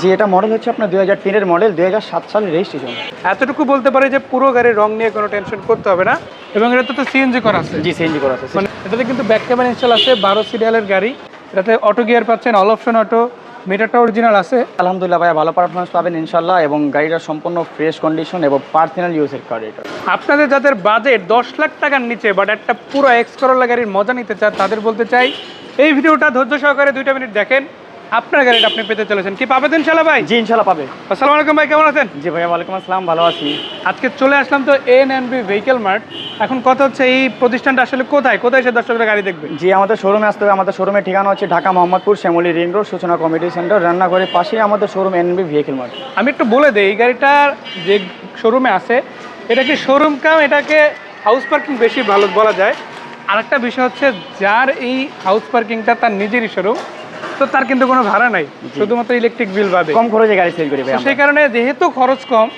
জি এটা মডেল হচ্ছে আপনার দুই হাজার তিনের মডেল দুই হাজার সাত সালের রেজিস্ট্রেশন এতটুকু বলতে পারে যে পুরো গাড়ির রং নিয়ে কোনো টেনশন করতে হবে না এবং এটাতে তো সিএনজি করা আছে। জি সিএনজি করা আছে মানে এটাতে কিন্তু ব্যাক ক্যামেরা ইনস্টল আছে বারো সিরিয়ালের গাড়ি। এটাতে অটো গিয়ার পাচ্ছেন অল অপশন অটো মিটারটা অরিজিনাল আছে। আলহামদুলিল্লাহ ভাই ভালো পারফরমেন্স পাবেন ইনশাল্লাহ এবং গাড়িটা সম্পূর্ণ ফ্রেশ কন্ডিশন এবং পার্সোনাল ইউজের কার এটা। আপনাদের যাদের বাজেট দশ লাখ টাকার নিচে বাট একটা পুরো এক্স করোলা গাড়ির মজা নিতে চান তাদের বলতে চাই এই ভিডিওটা ধৈর্য সহকারে দুইটা মিনিট দেখেন। আপনার গাড়িটা আপনি পেতে চলেছেন। কি পাবেন ইনশাল্লাহ ভাই? জি ইনশাল্লাহ পাবে। আসসালামু আলাইকুম ভাই কেমন আছেন? জি ভাইয়া ওয়ালাইকুম আসসালাম ভালো আছি। আজকে চলে আসলাম তো N N B vehicle mart এখন কথা হচ্ছে এই প্রতিষ্ঠানটা আসলে কোথায়? কোথায় সে দর্শকরা গাড়ি দেখবে? জি আমাদের শোরুমে আসতে হবে। আমাদের শোরুমের ঠিকানা হচ্ছে Dhaka Mohammadpur Shyamoli ring road Suchona committee centre রান্নাঘরের পাশেই আমাদের শোরুম এনবি ভেহিকেল মার্ট আমি একটু বলে দিই এই গাড়িটার যে শোরুমে আছে এটা কি শোরুম কাম? এটাকে হাউস পার্কিং বেশি ভালো বলা যায়। আরেকটা বিষয় হচ্ছে যার এই হাউস পার্কিংটা তার নিজেরই শোরুম তো তার কিন্তু কোনো ভাড়া নাই। শুধুমাত্র ইলেকট্রিক বিল পাবে কম খরচে গাড়ি সেল করি। সেই কারণে যেহেতু খরচ কম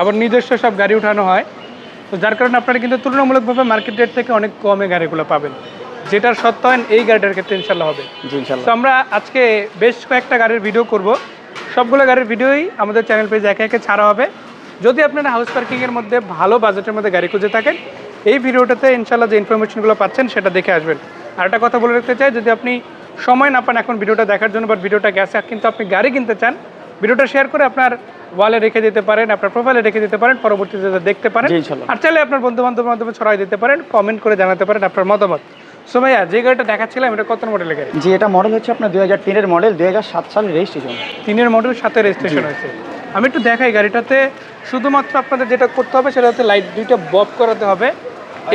আবার নিজস্ব সব গাড়ি উঠানো হয় তো যার কারণে আপনারা কিন্তু তুলনামূলকভাবে মার্কেট রেট থেকে অনেক কমে গাড়িগুলো পাবেন। যেটার সত্যায়ন এই গাড়িটার ক্ষেত্রে ইনশাল্লাহ হবে। তো আমরা আজকে বেশ কয়েকটা গাড়ির ভিডিও করব। সবগুলো গাড়ির ভিডিওই আমাদের চ্যানেল পেজে একে একে ছাড়া হবে। যদি আপনারা হাউস পার্কিংয়ের মধ্যে ভালো বাজেটের মধ্যে গাড়ি খুঁজে থাকেন এই ভিডিওটাতে ইনশাল্লাহ যে ইনফরমেশনগুলো পাচ্ছেন সেটা দেখে আসবেন। আর একটা কথা বলে রাখতে চাই যদি আপনি সময় না পান এখন ভিডিওটা দেখার জন্য বা ভিডিওটা গেছে। কিন্তু আপনি গাড়ি কিনতে চান ভিডিওটা শেয়ার করে আপনার ওয়ালে রেখে দিতে পারেন আপনার প্রোফাইলে রেখে দিতে পারেন পরবর্তীতে দেখতে পারেন। আর চাইলে আপনার বন্ধু বান্ধবের মাধ্যমে ছড়াই দিতে পারেন কমেন্ট করে জানাতে পারেন আপনার মতামত। সো ভাইয়া যে গাড়িটা দেখাচ্ছিলাম এটা কত মডেলের গাড়ি? জি এটা মডেল হচ্ছে আপনার দুই হাজার তিনের মডেল দুই হাজার সাত সালের রেজিস্ট্রেশন তিনের মডেল সাথে রেজিস্ট্রেশন হয়েছে। আমি একটু দেখাই গাড়িটাতে শুধুমাত্র আপনাদের যেটা করতে হবে সেটা হচ্ছে লাইট দুইটা বব করাতে হবে।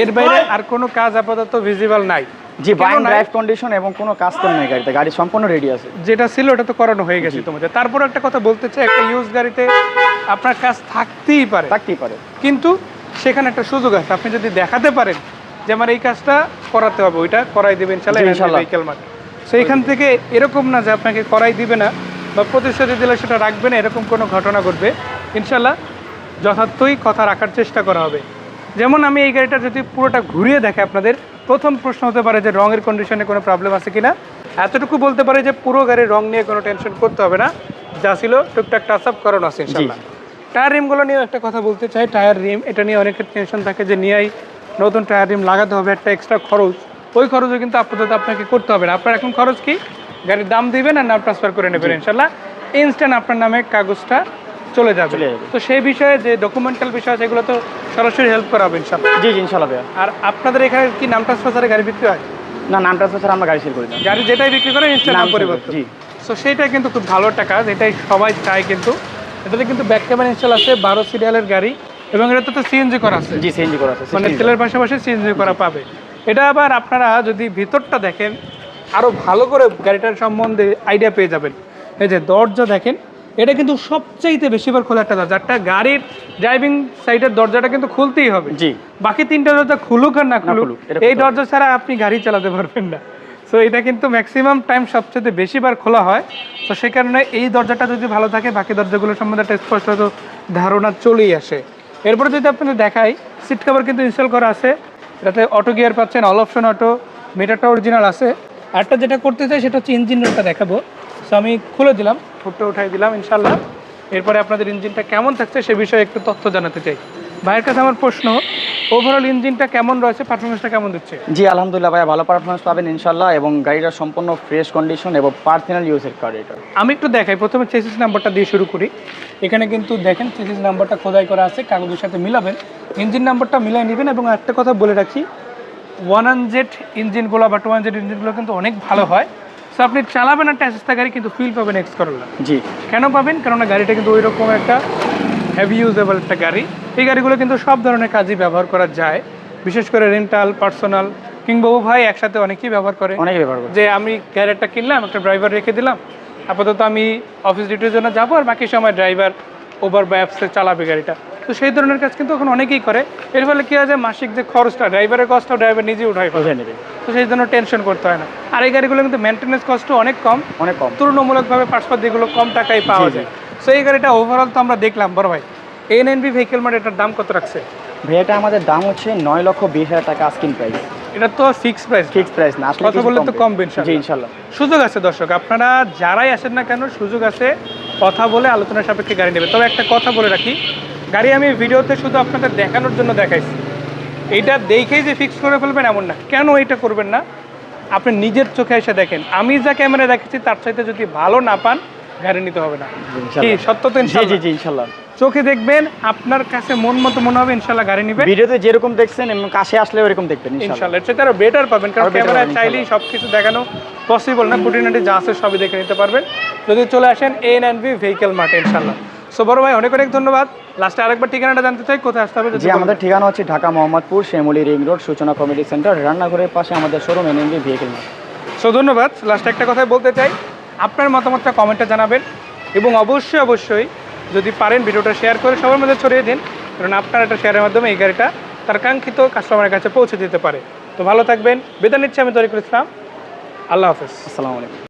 এর বাইরে আর কোনো কাজ আপাতত ভিজিবল নাই। জি বাইন ড্রাইভ কন্ডিশন এবং কোনো কাজ তো নেই গাড়িতে গাড়ি সম্পূর্ণ রেডি আছে। যেটা ছিল ওটা তো করানো হয়ে গেছে তোমাদের। তারপর একটা কথা বলতে চাই একটা ইউজ গাড়িতে আপনার কাজ থাকতেই পারে। থাকতেই পারে। কিন্তু সেখানে একটা সুযোগ আছে। আপনি যদি দেখাতে পারেন যে আমার এই কাজটা করাতে হবে ওইটা করাই দেবেন জি, ইনশাল্লাহ। ভেহিকেল মার্ট সো এখান থেকে এরকম না যে আপনাকে করাই দিবে না বা প্রতিশ্রুতি দিলে সেটা রাখবে না এরকম কোনো ঘটনা ঘটবে। ইনশাল্লাহ যথার্থই কথা রাখার চেষ্টা করা হবে। যেমন আমি এই গাড়িটা যদি পুরোটা ঘুরিয়ে দেখে আপনাদের প্রথম প্রশ্ন হতে পারে যে রঙের কন্ডিশনে কোনো প্রবলেম আছে কিনা। এতটুকু বলতে পারে যে পুরো গাড়ির রং নিয়ে কোনো টেনশন করতে হবে না। যা ছিল টুকটাক টাচ আপ করানো আছে ইনশাল্লাহ টায়ার রিমগুলো নিয়ে একটা কথা বলতে চাই। টায়ার রিম এটা নিয়ে অনেকের টেনশন থাকে যে নিয়েই নতুন টায়ার রিম লাগাতে হবে একটা এক্সট্রা খরচ। ওই খরচও কিন্তু আপাতত আপনাকে করতে হবে না। আপনার এখন খরচ কি? গাড়ির দাম দিবেন আর নাম ট্রান্সফার করে নেবেন ইনশাল্লাহ ইনস্ট্যান্ট আপনার নামে কাগজটা চলে যাবে। তো সেই বিষয়ে যে ডকুমেন্টাল বিষয় আছে এগুলো তো সরাসরি হেল্প করা হবে ইনশাল্লাহ জি জি ইনশাল্লাহ আর আপনাদের এখানে কি নাম ট্রান্সফার ছাড়া গাড়ি বিক্রি হয়? না নাম ট্রান্সফার ছাড়া আমরা গাড়ি সেল করি না। গাড়ি যেটাই বিক্রি করে ইনস্ট্যান্ট নাম পরিবর্তন। জি। সো সেইটা কিন্তু খুব ভালো একটা কাজ এটাই সবাই চায় কিন্তু। এটাতে কিন্তু ব্যাক ক্যামেরা ইনস্টল আছে বারো সিরিয়ালের গাড়ি এবং এটাতে তো সিএনজি করা আছে। জি সিএনজি করা আছে মানে তেলের পাশাপাশি সিএনজি করা পাবে। এটা আবার আপনারা যদি ভিতরটা দেখেন আরও ভালো করে গাড়িটার সম্বন্ধে আইডিয়া পেয়ে যাবেন। এই যে দরজা দেখেন এটা কিন্তু সবচাইতে বেশিবার খোলা একটা দরজা। একটা গাড়ির ড্রাইভিং সাইডের দরজাটা কিন্তু খুলতেই হবে। জি। বাকি তিনটা দরজা খুলুক আর না খুলুক এই দরজা ছাড়া আপনি গাড়ি চালাতে পারবেন না। সো এটা কিন্তু ম্যাক্সিমাম টাইম সবচেয়ে বেশিবার খোলা হয়। তো সেই কারণে এই দরজাটা যদি ভালো থাকে বাকি দরজাগুলোর সম্বন্ধে একটা স্পষ্ট ধারণা চলেই আসে। এরপরে যদি আপনাদের দেখাই সিট কভার কিন্তু ইনস্টল করা আছে। এটাতে অটো গিয়ার পাচ্ছেন অল অপশন অটো মিটারটা অরিজিনাল আছে। আরটা যেটা করতে চাই সেটা হচ্ছে ইঞ্জিন রুমটা দেখাবো। সো আমি খুলে দিলাম ফুটটা উঠাই দিলাম ইনশাল্লাহ এরপরে আপনাদের ইঞ্জিনটা কেমন থাকছে সে বিষয়ে একটু তথ্য জানাতে চাই। ভাইয়ের কাছে আমার প্রশ্ন ওভারঅল ইঞ্জিনটা কেমন রয়েছে পারফরমেন্সটা কেমন দিচ্ছে? জি আলহামদুলিল্লাহ ভাইয়া ভালো পারফরমেন্স পাবেন ইনশাল্লাহ এবং গাড়িটা সম্পূর্ণ ফ্রেশ কন্ডিশন এবং পার্সোনাল ইউজের কার এটা। আমি একটু দেখাই প্রথমে চেসিস নাম্বারটা দিয়ে শুরু করি। এখানে কিন্তু দেখেন চেসিস নাম্বারটা খোদাই করা আছে কাগজের সাথে মিলাবেন। ইঞ্জিন নাম্বারটা মিলাই নেবেন এবং একটা কথা বলে রাখি ওয়ান হান্ড্রেড ইঞ্জিনগুলো বা টু হান্ড্রেড ইঞ্জিনগুলো কিন্তু অনেক ভালো হয়। সো আপনি চালাবেন একটা অ্যাসেস্তা গাড়ি কিন্তু ফিল পাবেন এক্স করোলা জি। কেন পাবেন? কেননা গাড়িটা কিন্তু ওই রকম একটা হেভি ইউজেবল একটা গাড়ি। এই গাড়িগুলো কিন্তু সব ধরনের কাজই ব্যবহার করা যায়। বিশেষ করে রেন্টাল পার্সোনাল কিংবা ও ভাই একসাথে অনেকেই ব্যবহার করে। অনেক ব্যবহার করে। যে আমি গ্যারেটটা কিনলাম একটা ড্রাইভার রেখে দিলাম। আপাতত আমি অফিস ডিউটির জন্য যাব আর বাকি সময় ড্রাইভার ওভার বা অ্যাপসে চালাবে গাড়িটা। তো সেই ধরনের কাজ কিন্তু এখন অনেকেই করে। এর ফলে কী হয় যে মাসিক যে খরচটা ড্রাইভারের কস্টটা ড্রাইভার ফেলে। বুঝে নেবে। তো সেই জন্য টেনশন করতে হয় না। আর এই গাড়িগুলো কিন্তু মেনটেন্যান্স কস্টও অনেক কম। অনেক কম। তুলনামূলকভাবে পার্সপাত যেগুলো কম টাকায় পাওয়া। যায়। সো এই গাড়িটা ওভারঅল তো আমরা দেখলাম বড় ভাই। এন এন বি ভেহিকেল মানে এটার দাম কত রাখছে? ভাইয়াটা আমাদের দাম হচ্ছে নয় লক্ষ বিশ হাজার টাকা আস্কিন প্রাইস এটা তো ফিক্স প্রাইস ফিক্স প্রাইস না কথা বললে তো কম। ইনশাল্লাহ। সুযোগ আছে দর্শক আপনারা যারাই আসেন না কেন সুযোগ আছে কথা বলে আলোচনা সাপেক্ষে গাড়ি নেবে। তবে একটা কথা বলে রাখি গাড়ি আমি ভিডিওতে শুধু আপনাদের দেখানোর জন্য দেখাইছি। এটা দেখেই যে ফিক্স করে ফেলবেন এমন না। কেন এটা করবেন না? আপনি নিজের চোখে এসে দেখেন। আমি যা ক্যামেরা দেখেছি তার সাথে যদি ভালো না পান গাড়ি নিতে হবে না। সত্য তো জি জি ইনশাল্লাহ? চোখে দেখবেন আপনার কাছে মন মতো মনে হবে ইনশাল্লাহ গাড়ি নিবে। ভিডিওতে যেরকম দেখছেন এমনি কাছে আসলে ওরকম দেখবেন ইনশাল্লাহ। এর আরও বেটার পাবেন কারণ পাবেন, চাইলেই সব কিছু দেখানো পসিবল না খুঁটিনাটি যা আছে সবই দেখে নিতে পারবেন। যদি চলে আসেন N and B vehicle mart ইনশাল্লাহ। সো বড় ভাই অনেক অনেক ধন্যবাদ। লাস্টে আরেকবার ঠিকানাটা জানতে চাই কোথায় আসতে হবে যদি জি আমাদের ঠিকানা হচ্ছে Dhaka Mohammadpur Shyamoli ring road Suchona committee centre রান্নাঘরের পাশে আমাদের showroom N NMB vehicle mart so ধন্যবাদ। লাস্টে একটা কথাই বলতে চাই আপনার মতামতটা কমেন্টে জানাবেন এবং অবশ্যই অবশ্যই যদি পারেন ভিডিওটা শেয়ার করে সবার মধ্যে ছড়িয়ে দিন, কারণ আপনার একটা শেয়ারের মাধ্যমে এই গাড়িটা তার কাঙ্ক্ষিত কাস্টমারের কাছে পৌঁছে দিতে পারে। তো ভালো থাকবেন বেতন নিচ্ছে, আমি তরিকুল ইসলাম। আল্লাহ হাফেজ। আসসালামু আলাইকুম।